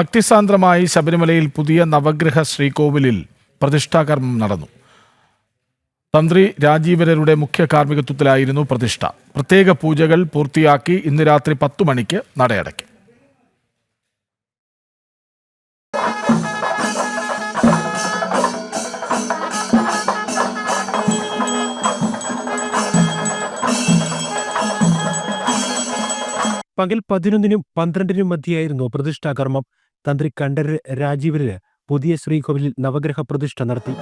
ഭക്തിസാന്ദ്രമായി ശബരിമലയിൽ പുതിയ നവഗ്രഹ ശ്രീകോവിലിൽ പ്രതിഷ്ഠാകർമ്മം നടന്നു. തന്ത്രി രാജീവരരുടെ മുഖ്യ കാർമ്മികത്വത്തിലായിരുന്നു പ്രതിഷ്ഠ. പ്രത്യേക പൂജകൾ പൂർത്തിയാക്കി ഇന്ന് രാത്രി പത്തു മണിക്ക് നടയടയ്ക്കും. പകൽ പതിനൊന്നിനും പന്ത്രണ്ടിനും മധ്യയായിരുന്നു പ്രതിഷ്ഠാകർമ്മം. തന്ത്രി കണ്ഠര് രാജീവരര് പുതിയ ശ്രീകോവിലിൽ നവഗ്രഹ പ്രതിഷ്ഠ നടത്തി.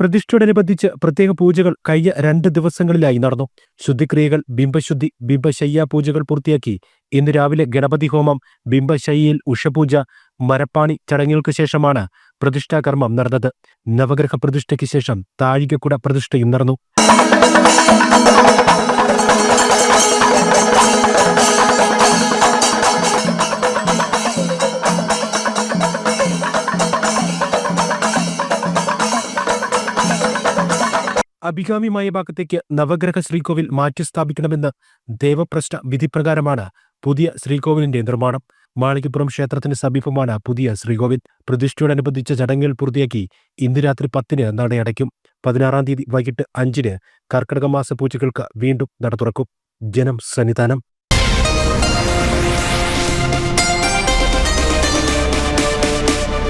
പ്രതിഷ്ഠയോടനുബന്ധിച്ച് പ്രത്യേക പൂജകൾ കഴിഞ്ഞ രണ്ട് ദിവസങ്ങളിലായി നടന്നു. ശുദ്ധിക്രിയകൾ ബിംബശുദ്ധി ബിംബശയ്യ പൂജകൾ പൂർത്തിയാക്കി. ഇന്ന് രാവിലെ ഗണപതി ഹോമം ബിംബശയ്യയിൽ ഉഷപൂജ മരപ്പാണി ചടങ്ങുകൾക്ക് ശേഷമാണ് പ്രതിഷ്ഠാകർമ്മം നടന്നത്. നവഗ്രഹ പ്രതിഷ്ഠയ്ക്ക് ശേഷം താഴികക്കുട പ്രതിഷ്ഠയും നടന്നു. അഭികാമ്യമായ ഭാഗത്തേക്ക് നവഗ്രഹ ശ്രീകോവിൽ മാറ്റി സ്ഥാപിക്കണമെന്ന് ദേവപ്രശ്ന വിധിപ്രകാരമാണ് പുതിയ ശ്രീകോവിലിന്റെ നിർമ്മാണം. മാളികപ്പുറം ക്ഷേത്രത്തിന് സമീപമാണ് പുതിയ ശ്രീകോവിൽ. പ്രതിഷ്ഠയോടനുബന്ധിച്ച ചടങ്ങുകൾ പൂർത്തിയാക്കി ഇന്ന് രാത്രി പത്തിന് നടയടയ്ക്കും പതിനാറാം തീയതി വൈകിട്ട് അഞ്ചിന് കർക്കിടക മാസ പൂജകൾക്ക് വീണ്ടും നട തുറക്കും. ജനം സന്നിധാനം.